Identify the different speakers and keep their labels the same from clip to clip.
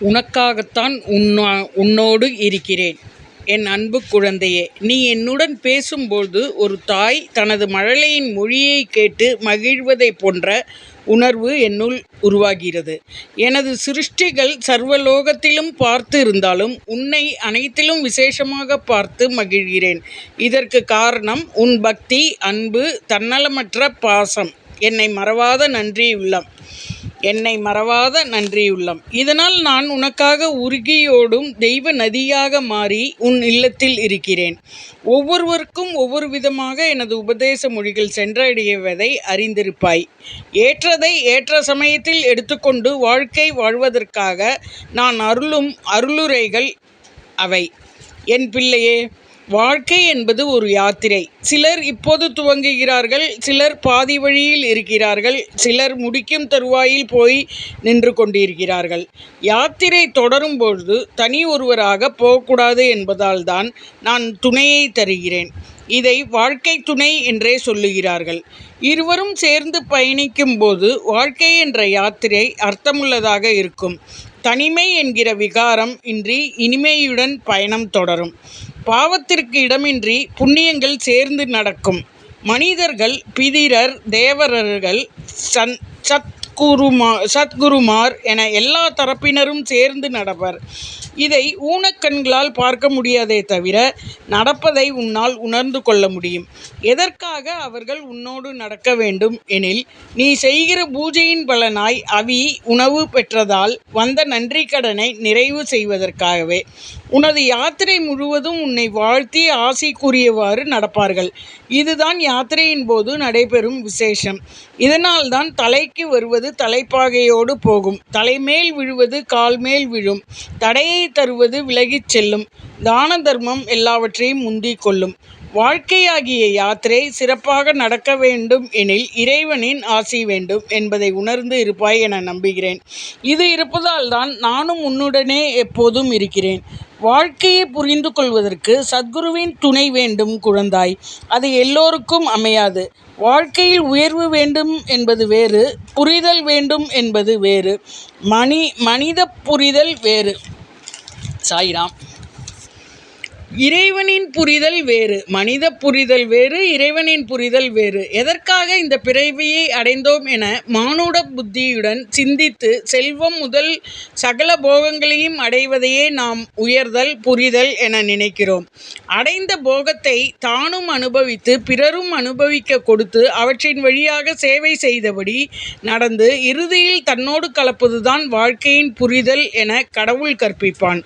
Speaker 1: உனக்காகத்தான் உன்னா உன்னோடு இருக்கிறேன். என் அன்பு குழந்தையே. நீ என்னுடன் பேசும்போது ஒரு தாய் தனது மழலையின் மொழியைக் கேட்டு மகிழ்வதைப் போன்ற உணர்வு என்னுள் உருவாகிறது. எனது சிருஷ்டிகள் சர்வலோகத்திலும் பார்த்து இருந்தாலும் உன்னை அனைத்திலும் விசேஷமாக பார்த்து மகிழ்கிறேன். இதற்குக் காரணம் உன் பக்தி, அன்பு, தன்னலமற்ற பாசம். என்னை மறவாத நன்றியுள்ளம். என்னை மறவாத நன்றியுள்ளம். இதனால் நான் உனக்காக உருகியோடும் தெய்வ நதியாக மாறி உன் இல்லத்தில் இருக்கிறேன். ஒவ்வொருவருக்கும் ஒவ்வொரு விதமாக எனது உபதேச மொழிகள் சென்றடைவதை அறிந்திருப்பாய். ஏற்றதை ஏற்ற சமயத்தில் எடுத்துக்கொண்டு வாழ்க்கை வாழ்வதற்காக நான் அருளும் அருளுரைகள் அவை. என் பிள்ளையே. வாழ்க்கை என்பது ஒரு யாத்திரை. சிலர் இப்போது துவங்குகிறார்கள் சிலர் பாதி வழியில் இருக்கிறார்கள் சிலர் முடிக்கும் தருவாயில் போய் நின்று கொண்டிருக்கிறார்கள். யாத்திரை தொடரும்போது தனி ஒருவராகப் போகக்கூடாது என்பதால் தான் நான் துணையை தருகிறேன். இதை வாழ்க்கை துணை என்றே சொல்லுகிறார்கள். இருவரும் சேர்ந்து பயணிக்கும்போது வாழ்க்கை என்ற யாத்திரை அர்த்தமுள்ளதாக இருக்கும். தனிமை என்கிற விகாரம் இன்றி இனிமையுடன் பயணம் தொடரும். பாவத்திற்கு இடமின்றி புண்ணியங்கள் சேர்ந்து நடக்கும். மனிதர்கள் பிதிரர் தேவரர்கள் சத்குருமார் என எல்லா தரப்பினரும் சேர்ந்து நடப்பர். இதை ஊனக் கண்களால் பார்க்க முடியாதே தவிர நடப்பதை உன்னால் உணர்ந்து கொள்ள முடியும். எதற்காக அவர்கள் உன்னோடு நடக்க வேண்டும் எனில் நீ செய்கிற பூஜையின் பலனாய் அவி உணவு பெற்றதால் வந்த நன்றிக்கடனை நிறைவு செய்வதற்காகவே. உனது யாத்திரை முழுவதும் உன்னை வாழ்த்தி ஆசை கூறியவாறு நடப்பார்கள். இதுதான் யாத்திரையின் போது நடைபெறும் விசேஷம். இதனால்தான் தலைக்கு வருவது தலைப்பாகையோடு போகும் தலைமேல் விழுவது கால்மேல் விழும். தடையை தருவது விலகிச் செல்லும். தான தர்மம் எல்லாவற்றையும் முந்திக் கொள்ளும். வாழ்க்கையாகிய யாத்திரை சிறப்பாக நடக்க வேண்டும் எனில் இறைவனின் ஆசி வேண்டும் என்பதை உணர்ந்து இருப்பாய் என நம்புகிறேன். இது இருப்பதால்தான் நானும் உன்னுடனே எப்போதும் இருக்கிறேன். வாழ்க்கையை புரிந்து கொள்வதற்கு சத்குருவின் துணை வேண்டும் குழந்தாய். அது எல்லோருக்கும் அமையாது. வாழ்க்கையில் உயர்வு வேண்டும் என்பது வேறு புரிதல் வேண்டும் என்பது வேறு. மனிதப் புரிதல் வேறு. சாய்ராம் இறைவனின் புரிதல் வேறு. மனித புரிதல் வேறு இறைவனின் புரிதல் வேறு. எதற்காக இந்த பிறவியை அடைந்தோம் என மானுட புத்தியுடன் சிந்தித்து செல்வம் முதல் சகல போகங்களையும் அடைவதையே நாம் உயர்தல் புரிதல் என நினைக்கிறோம். அடைந்த போகத்தை தானும் அனுபவித்து பிறரும் அனுபவிக்கக் கொடுத்து அவற்றின் வழியாக சேவை செய்தபடி நடந்து இறுதியில் தன்னோடு கலப்பதுதான் வாழ்க்கையின் புரிதல் என கடவுள் கற்பிப்பான்.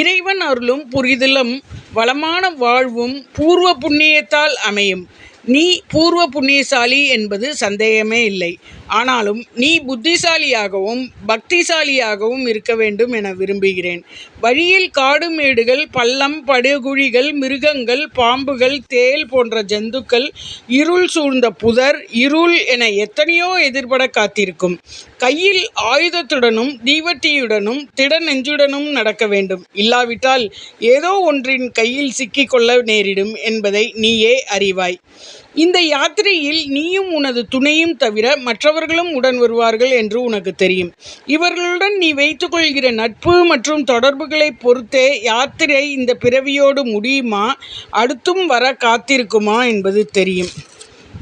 Speaker 1: இறைவன் அருளும் புரிதலும் வளமான வாழ்வும் பூர்வ புண்ணியத்தால் அமையும். நீ பூர்வ புண்ணியசாலி என்பது சந்தேகமே இல்லை. ஆனாலும் நீ புத்திசாலியாகவும் பக்திசாலியாகவும் இருக்க வேண்டும் என விரும்புகிறேன். வழியில் காடு மேடுகள் பள்ளம் படுகுழிகள் மிருகங்கள் பாம்புகள் தேல் போன்ற ஜந்துக்கள் இருள் சூழ்ந்த புதர் இருள் என எத்தனையோ எதிர்பட காத்திருக்கும். கையில் ஆயுதத்துடனும் தீவட்டியுடனும் திட நெஞ்சுடனும் நடக்க வேண்டும். இல்லாவிட்டால் ஏதோ ஒன்றின் கையில் சிக்கிக் கொள்ள நேரிடும் என்பதை நீயே அறிவாய். இந்த யாத்திரையில் நீயும் உனது துணையும் தவிர மற்றவர்களும் உடன் வருவார்கள் என்று உனக்கு தெரியும். இவர்களுடன் நீ வைத்துக்கொள்கிற நட்பு மற்றும் தொடர்புகளைப் பொறுத்தே யாத்திரை இந்த பிறவியோடு முடியுமா அடுத்தும் வர காத்திருக்குமா என்பது தெரியும்.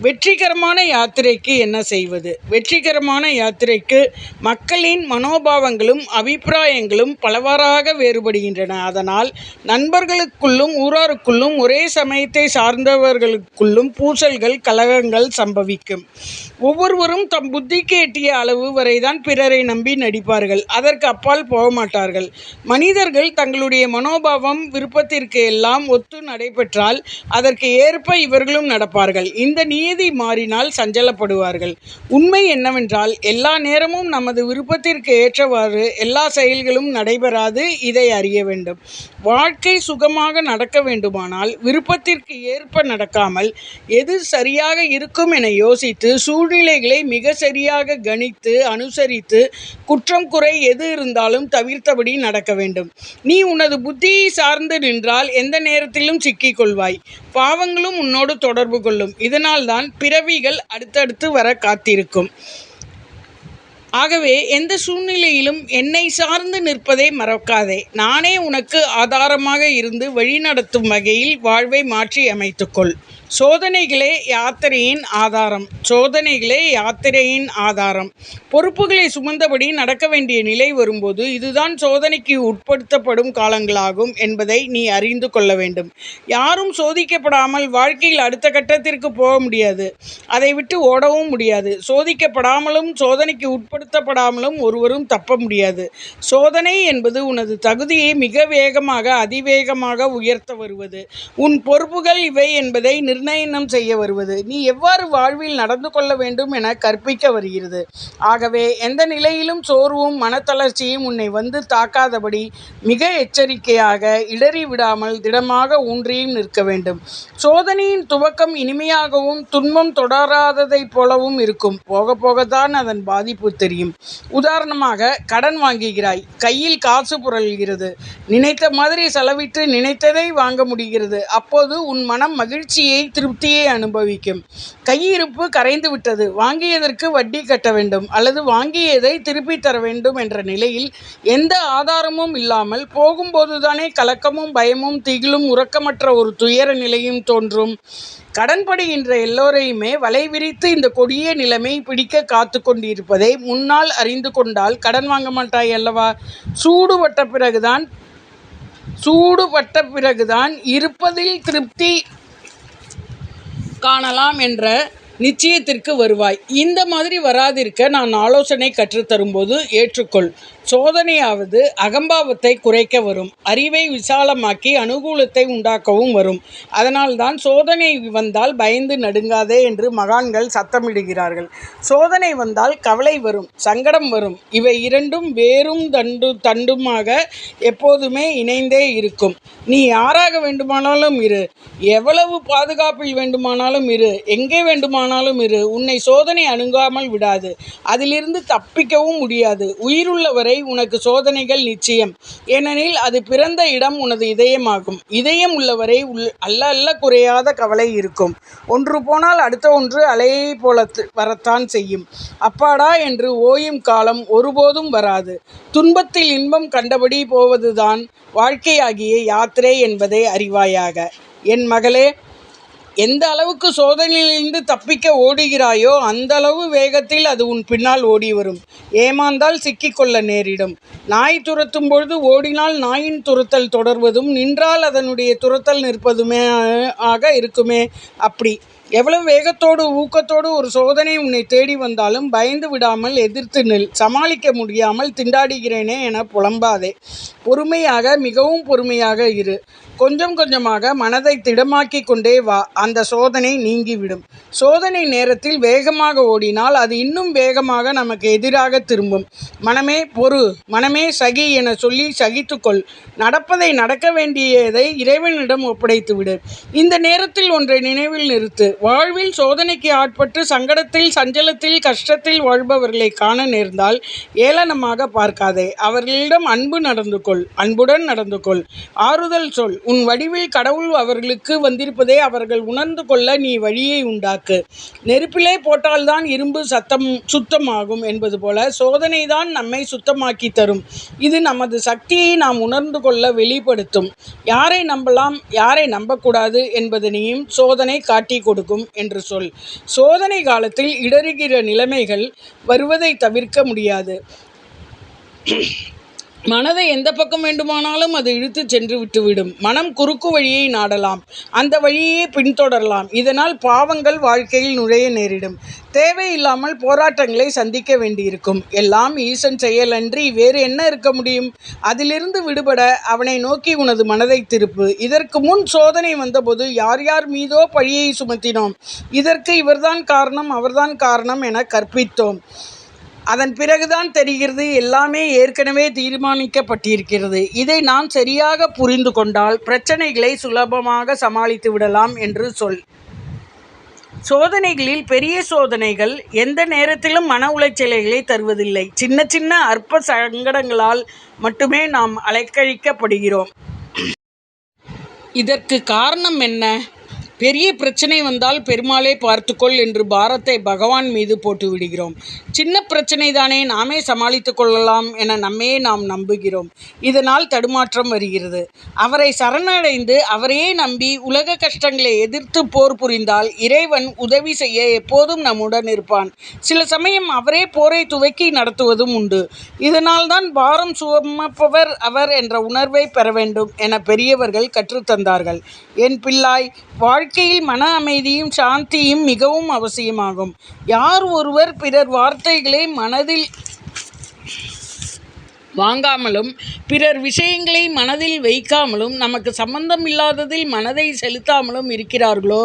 Speaker 1: வெற்றிகரமான யாத்திரைக்கு என்ன செய்வது? வெற்றிகரமான யாத்திரைக்கு மக்களின் மனோபாவங்களும் அபிப்பிராயங்களும் பலவாறாக வேறுபடுகின்றன. அதனால் நண்பர்களுக்குள்ளும் ஊராருக்குள்ளும் ஒரே சமயத்தை சார்ந்தவர்களுக்குள்ளும் பூசல்கள் கலகங்கள் சம்பவிக்கும். ஒவ்வொருவரும் தம் புத்திக்கு எட்டிய அளவு வரைதான் பிறரை நம்பி நடிப்பார்கள். அதற்கு அப்பால் போக மாட்டார்கள் மனிதர்கள் தங்களுடைய மனோபாவம் விருப்பத்திற்கு எல்லாம் ஒத்து நடைபெற்றால் அதற்கு ஏற்ப இவர்களும் நடப்பார்கள். இந்த நியதி மாறினால் சஞ்சலப்படுவார்கள். உண்மை என்னவென்றால் எல்லா நேரமும் நமது விருப்பத்திற்கு ஏற்றவாறு எல்லா செயல்களும் நடைபெறாது இதை அறிய வேண்டும். வாழ்க்கை சுகமாக நடக்க வேண்டுமானால் விருப்பத்திற்கு ஏற்ப நடக்காமல் எது சரியாக இருக்கும் என யோசித்து சூழ்நிலைகளை மிகச் சரியாக கணித்து அனுசரித்து குற்றம் குறை எது இருந்தாலும் தவிர்த்தபடி நடக்க வேண்டும். நீ உனது புத்தியை சார்ந்து நின்றால் எந்த நேரத்திலும் சிக்கிக் கொள்வாய். பாவங்களும் உன்னோடு தொடர்பு கொள்ளும். தான் பிறவிகள் அடுத்தடுத்து வர காத்திருக்கும். ஆகவே எந்த சூழ்நிலையிலும் என்னை சார்ந்து நிற்பதை மறக்காதே. நானே உனக்கு ஆதாரமாக இருந்து வழிநடத்தும் வகையில் வாழ்வை மாற்றி அமைத்துக்கொள். சோதனைகளே யாத்திரையின் ஆதாரம் சோதனைகளே யாத்திரையின் ஆதாரம். பொறுப்புகளை சுமந்தபடி நடக்க வேண்டிய நிலை வரும்போது இதுதான் சோதனைக்கு உட்படுத்தப்படும் காலங்களாகும் என்பதை நீ அறிந்து கொள்ள வேண்டும். யாரும் சோதிக்கப்படாமல் வாழ்க்கையில் அடுத்த கட்டத்திற்கு போக முடியாது. அதை விட்டு ஓடவும் முடியாது. சோதிக்கப்படாமலும் சோதனைக்கு உட்படுத்தப்படாமலும் ஒருவரும் தப்ப முடியாது. சோதனை என்பது உனது தகுதியை மிக வேகமாக அதிவேகமாக உயர்த்த வருவது. உன் பொறுப்புகள் இவை என்பதை நிர்ணயம் செய்ய வருவது. நீ எவ்வாறு வாழ்வில் நடந்து கொள்ள வேண்டும் என கற்பிக்க வருகிறது. ஆகவே எந்த நிலையிலும் சோர்வும் மனத்தளர்ச்சியும் உன்னை வந்து தாக்காதபடி மிக எச்சரிக்கையாக இடறி விடாமல் திடமாக ஊன்றியும் நிற்க வேண்டும். சோதனையின் துவக்கம் இனிமையாகவும் துன்பம் தொடராததைப் போலவும் இருக்கும். போக போகத்தான் அதன் பாதிப்பு தெரியும். உதாரணமாக கடன் வாங்குகிறாய். கையில் காசு புரள்கிறது. நினைத்த மாதிரி செலவிட்டு நினைத்ததை வாங்க முடிகிறது. அப்போது உன் மனம் மகிழ்ச்சியை திருப்தியை அனுபவிக்கும். கையிருப்பு கரைந்துவிட்டது. வாங்கியதற்கு வட்டி கட்ட வேண்டும் அல்லது வாங்கியதை திருப்பித் தர வேண்டும் என்ற நிலையில் எந்த ஆதாரமும் இல்லாமல் போகும்போதுதானே கலக்கமும் பயமும் திகிலும் உறக்கமற்ற ஒரு துயர நிலையும் தோன்றும். கடன்படுகின்ற எல்லோரையுமே வலை விரித்து இந்த கொடிய நிலைமை பிடிக்க காத்து கொண்டிருப்பதை முன்னால் அறிந்து கொண்டால் கடன் வாங்க மாட்டாய் அல்லவா? சூடுபட்ட பிறகுதான் சூடுபட்ட பிறகுதான் இருப்பதில் திருப்தி காணலாம் என்ற நிச்சயத்திற்கு வருவாய். இந்த மாதிரி வராதிருக்க நான் ஆலோசனை கற்றுத்தரும்போது ஏற்றுக்கொள். சோதனையாவது அகம்பாவத்தை குறைக்க வரும். அறிவை விசாலமாக்கி அனுகூலத்தை உண்டாக்கவும் வரும். அதனால்தான் சோதனை வந்தால் பயந்து நடுங்காதே என்று மகான்கள் சத்தமிடுகிறார்கள். சோதனை வந்தால் கவலை வரும். சங்கடம் வரும். இவை இரண்டும் வேறும் தண்டு தண்டுமாக எப்போதுமே இணைந்தே இருக்கும். நீ யாராக வேண்டுமானாலும் இரு. எவ்வளவு பாதுகாப்பில் வேண்டுமானாலும் இரு. எங்கே வேண்டுமானாலும் இரு. உன்னை சோதனை அணுகாமல் விடாது. அதிலிருந்து தப்பிக்கவும் முடியாது. உயிருள்ளவரை உனக்கு சோதனைகள் நிச்சயம். ஏனெனில் அது பிறந்த இடம் உனது இதயமாகும். இதயம் உள்ளவரை உள் அல்ல அல்ல குறையாத கவலை இருக்கும். ஒன்று போனால் அடுத்த ஒன்று அலையை போல வரத்தான் செய்யும். அப்பாடா என்று ஓயும் காலம் ஒருபோதும் வராது. துன்பத்தில் இன்பம் கண்டபடி போவதுதான் வாழ்க்கையாகிய யாத்திரை என்பதை அறிவாயாக. என் மகளே எந்த அளவுக்கு சோதனையிலிருந்து தப்பிக்க ஓடுகிறாயோ அந்த அளவு வேகத்தில் அது உன் பின்னால் ஓடி வரும் ஏமாந்தால் சிக்கிக்கொள்ள நேரிடும். நாய் துரத்தும் பொழுது ஓடினால் நாயின் துரத்தல் தொடர்வதும் நின்றால் அதனுடைய துரத்தல் நிற்பதுமே ஆக இருக்குமே அப்படி. எவ்வளவு வேகத்தோடு ஊக்கத்தோடு ஒரு சோதனை உன்னைத் தேடி வந்தாலும் பயந்து விடாமல் எதிர்த்து நில். சமாளிக்க முடியாமல் திண்டாடுகிறேனே என புலம்பாதே. பொறுமையாக மிகவும் பொறுமையாக இரு. கொஞ்சம் கொஞ்சமாக மனதை திடமாக்கிக் கொண்டே வா. அந்த சோதனை நீங்கிவிடும். சோதனை நேரத்தில் வேகமாக ஓடினால் அது இன்னும் வேகமாக நமக்கு எதிராக திரும்பும். மனமே பொறு. மனமே சகி என சொல்லி சகித்துக்கொள் நடப்பதை நடக்க வேண்டியதை இறைவனிடம் ஒப்படைத்துவிடு. இந்த நேரத்தில் ஒன்றை நினைவில் நிறுத்து. வாழ்வில் சோதனைக்கு ஆட்பட்டு சங்கடத்தில் சஞ்சலத்தில் கஷ்டத்தில் வாழ்பவர்களை காண நேர்ந்தால் ஏளனமாக பார்க்காதே. அவர்களிடம் அன்பு நடந்து கொள். அன்புடன் நடந்து கொள். ஆறுதல் சொல். உன் வடிவில் கடவுள் அவர்களுக்கு வந்திருப்பதை அவர்கள் உணர்ந்து கொள்ள நீ வழியை உண்டாக்கு. நெருப்பிலே போட்டால்தான் இரும்பு சத்தம் சுத்தமாகும் என்பது போல சோதனை தான் நம்மை சுத்தமாக்கி தரும். இது நமது சக்தியை நாம் உணர்ந்து கொள்ள வெளிப்படுத்தும். யாரை நம்பலாம் யாரை நம்பக்கூடாது என்பதனையும் சோதனை காட்டி கொடுக்கும் என்று சொல். சோதனை காலத்தில் இடறுகிற நிலைமைகள் வருவதை தவிர்க்க முடியாது. மனதை எந்த பக்கம் வேண்டுமானாலும் அது இழுத்துச் சென்று விட்டுவிடும். மனம் குறுக்கு வழியை நாடலாம். அந்த வழியையே பின்தொடரலாம். இதனால் பாவங்கள் வாழ்க்கையில் நுழைய நேரிடும். தேவையில்லாமல் போராட்டங்களை சந்திக்க வேண்டியிருக்கும். எல்லாம் ஈசன் செயலன்றி வேறு என்ன இருக்க முடியும்? அதிலிருந்து விடுபட அவனை நோக்கி உனது மனதை திருப்பு. இதற்கு முன் சோதனை வந்தபோது யார் யார் மீதோ பழியை சுமத்தினோம். இதற்கு இவர்தான் காரணம் அவர்தான் காரணம் என கற்பித்தோம். அதன் பிறகுதான் தெரிகிறது எல்லாமே ஏற்கனவே தீர்மானிக்கப்பட்டிருக்கிறது. இதை நாம் சரியாக புரிந்து கொண்டால் பிரச்சினைகளை சுலபமாக சமாளித்து விடலாம் என்று சொல். சோதனைகளில் பெரிய சோதனைகள் எந்த நேரத்திலும் மன உளைச்சலைகளை தருவதில்லை. சின்ன சின்ன அற்ப சங்கடங்களால் மட்டுமே நாம் அலைக்கழிக்கப்படுகிறோம். இதற்குக் காரணம் என்ன? பெரிய பிரச்சனை வந்தால் பெருமாளே பார்த்துக்கொள் என்று பாரத்தை பகவான் மீது போட்டு விடுகிறோம். சின்ன பிரச்சனை தானே நாமே சமாளித்து கொள்ளலாம் என நம்மையே நாம் நம்புகிறோம். இதனால் தடுமாற்றம் வருகிறது. அவரை சரணடைந்து அவரையே நம்பி உலக கஷ்டங்களை எதிர்த்து போர் புரிந்தால் இறைவன் உதவி செய்ய எப்போதும் நம்முடன் இருப்பான். சில சமயம் அவரே போரை துவக்கி நடத்துவதும் உண்டு. இதனால் தான் பாரம் சுமப்பவர் அவர் என்ற உணர்வை பெற வேண்டும் என பெரியவர்கள் கற்றுத்தந்தார்கள். என் பிள்ளாய் வாழ்க்கையில் மன அமைதியும் சாந்தியும் மிகவும் அவசியமாகும். யார் ஒருவர் பிறர் வார்த்தைகளை மனதில் வாங்காமலும் பிறர் விஷயங்களை மனதில் வைக்காமலும் நமக்கு சம்பந்தம் இல்லாததில் மனதை செலுத்தாமலும் இருக்கிறார்களோ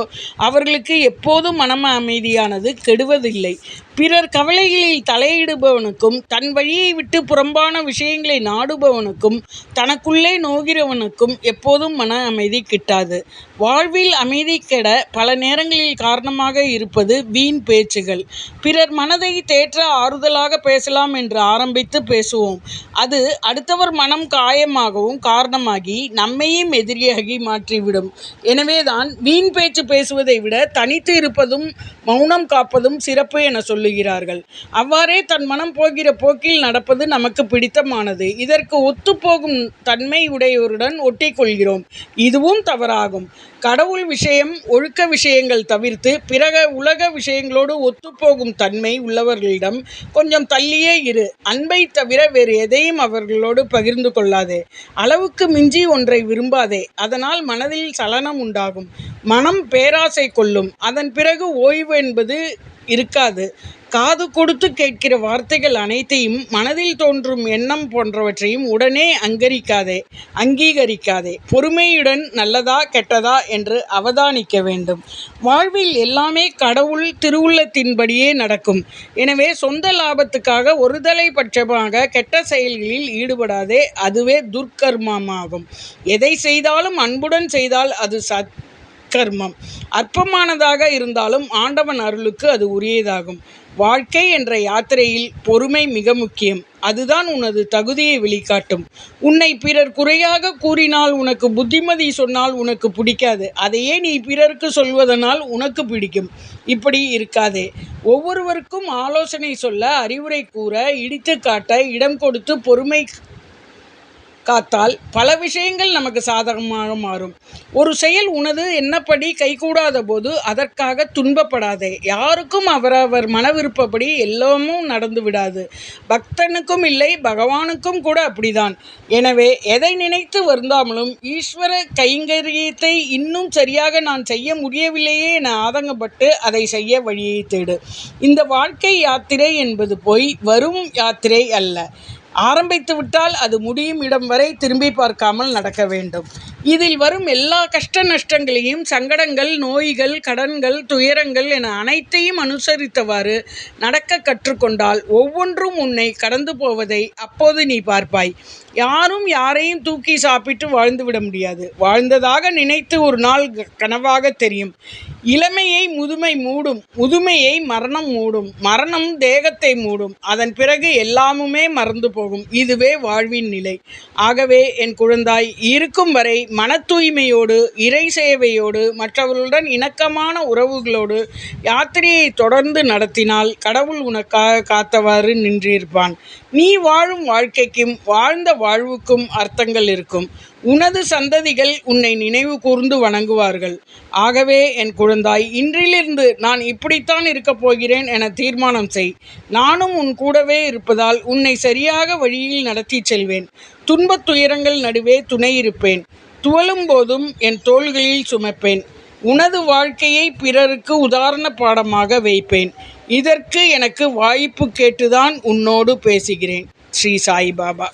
Speaker 1: அவர்களுக்கு எப்போதும் மனம் அமைதியானது கெடுவதில்லை. பிறர் கவலைகளில் தலையிடுபவனுக்கும் தன் வழியை விட்டு புறம்பான விஷயங்களை நாடுபவனுக்கும் தனக்குள்ளே நோகிறவனுக்கும் எப்போதும் மன அமைதி கிட்டாது. வாழ்வில் அமைதி கெட பல நேரங்களில் காரணமாக இருப்பது வீண் பேச்சுகள். பிறர் மனதை தேற்ற ஆறுதலாக பேசலாம் என்று ஆரம்பித்து பேசுவோம். அது அடுத்தவர் மனம் காயமாகவும் காரணமாகி நம்மையும் எதிரியாகி மாற்றிவிடும். எனவேதான் வீண் பேச்சு பேசுவதை விட தனித்து இருப்பதும் மௌனம் காப்பதும் சிறப்பு என சொல்லுகிறார்கள். அவ்வாறே தன் மனம் போகிற போக்கில் நடப்பது நமக்கு பிடித்தமானது. இதற்கு ஒத்துப்போகும் தன்மை உடையவருடன் ஒட்டிக்கொள்கிறோம். இதுவும் தவறாகும். கடவுள் விஷயம் ஒழுக்க விஷயங்கள் தவிர்த்து பிறக உலக விஷயங்களோடு ஒத்துப்போகும் தன்மை உள்ளவர்களிடம் கொஞ்சம் தள்ளியே இரு. அன்பை தவிர வேறு எதையும் அவர்களோடு பகிர்ந்து கொள்ளாதே. அளவுக்கு மிஞ்சி ஒன்றை விரும்பாதே. அதனால் மனதில் சலனம் உண்டாகும். மனம் பேராசை கொள்ளும். அதன் பிறகு ஓய்வு என்பது இருக்காது. காது கொடுத்து கேட்கிற வார்த்தைகள் அனைத்தையும் மனதில் தோன்றும் எண்ணம் போன்றவற்றையும் உடனே அங்கரிக்காதே அங்கீகரிக்காதே. பொறுமையுடன் நல்லதா கெட்டதா என்று அவதானிக்க வேண்டும். வாழ்வில் எல்லாமே கடவுள் திருவுள்ளத்தின்படியே நடக்கும். எனவே சொந்த லாபத்துக்காக ஒருதலை பட்சமாக கெட்ட செயல்களில் ஈடுபடாதே அதுவே துர்க்கர்மமாகும். எதை செய்தாலும் அன்புடன் செய்தால் அது சத் கர்மம். அற்பமானதாக இருந்தாலும் ஆண்டவன் அருளுக்கு அது உரியதாகும். வாழ்க்கை என்ற யாத்திரையில் பொறுமை மிக முக்கியம். அதுதான் உனது தகுதியை வெளிக்காட்டும். உன்னை பிறர் குறையாக கூறினால் உனக்கு புத்திமதி சொன்னால் உனக்கு பிடிக்காது. அதையே நீ பிறருக்கு சொல்வதனால் உனக்கு பிடிக்கும். இப்படி இருக்காதே. ஒவ்வொருவருக்கும் ஆலோசனை சொல்ல அறிவுரை கூற இடித்து காட்ட இடம் கொடுத்து பொறுமை காத்தால் பல விஷயங்கள் நமக்கு சாதகமாக மாறும். ஒரு செயல் உனது என்னப்படி கைகூடாத போது அதற்காக துன்பப்படாதே. யாருக்கும் அவரவர் மன விருப்பப்படி எல்லாமும் நடந்து விடாது. பக்தனுக்கும் இல்லை பகவானுக்கும் கூட அப்படிதான். எனவே எதை நினைத்து வருந்தாமலும் ஈஸ்வர கைங்கரியத்தை இன்னும் சரியாக நான் செய்ய முடியவில்லையே என ஆதங்கப்பட்டு அதை செய்ய வழியை தேடு. இந்த வாழ்க்கை யாத்திரை என்பது போய் வரும் யாத்திரை அல்ல. ஆரம்பித்து விட்டால் அது முடியும் இடம் வரை திரும்பி பார்க்காமல் நடக்க வேண்டும். இதில் வரும் எல்லா கஷ்ட நஷ்டங்களையும் சங்கடங்கள் நோய்கள் கடன்கள் துயரங்கள் என அனைத்தையும் அனுசரித்தவாறு நடக்க கற்றுக்கொண்டால் ஒவ்வொன்றும் உன்னை கடந்து போவதை அப்போது நீ பார்ப்பாய். யாரும் யாரையும் தூக்கி சாப்பிட்டு வாழ்ந்து விட முடியாது. வாழ்ந்ததாக நினைத்து ஒரு நாள் கனவாக தெரியும். இளமையை முதுமை மூடும் முதுமையை மரணம் மூடும் மரணம் தேகத்தை மூடும். அதன் பிறகு எல்லாமுமே மறந்து போகும். இதுவே வாழ்வின் நிலை. ஆகவே என் குழந்தாய் இருக்கும் வரை மன தூய்மையோடு இறை சேவையோடு மற்றவர்களுடன் இணக்கமான உறவுகளோடு யாத்திரையை தொடர்ந்து நடத்தினால் கடவுள் உனக்காக காத்தவாறு நின்றிருப்பான். நீ வாழும் வாழ்க்கைக்கும் வாழ்ந்த வாழ்வுக்கும் அர்த்தங்கள் இருக்கும். உனது சந்ததிகள் உன்னை நினைவு கூர்ந்து வணங்குவார்கள். ஆகவே என் குழந்தாய் இன்றிலிருந்து நான் இப்படித்தான் இருக்கப் போகிறேன் என தீர்மானம் செய். நானும் உன் கூடவே இருப்பதால் உன்னை சரியாக வழியில் நடத்தி செல்வேன். துன்பத் துயரங்கள் நடுவே துணை இருப்பேன். துவலும் போதும் என் தோள்களில் சுமப்பேன். உனது வாழ்க்கையை பிறருக்கு உதாரண பாடமாக வைப்பேன். இதற்கு எனக்கு வாய்ப்பு கேட்டுதான் உன்னோடு பேசுகிறேன். ஸ்ரீ சாய்பாபா.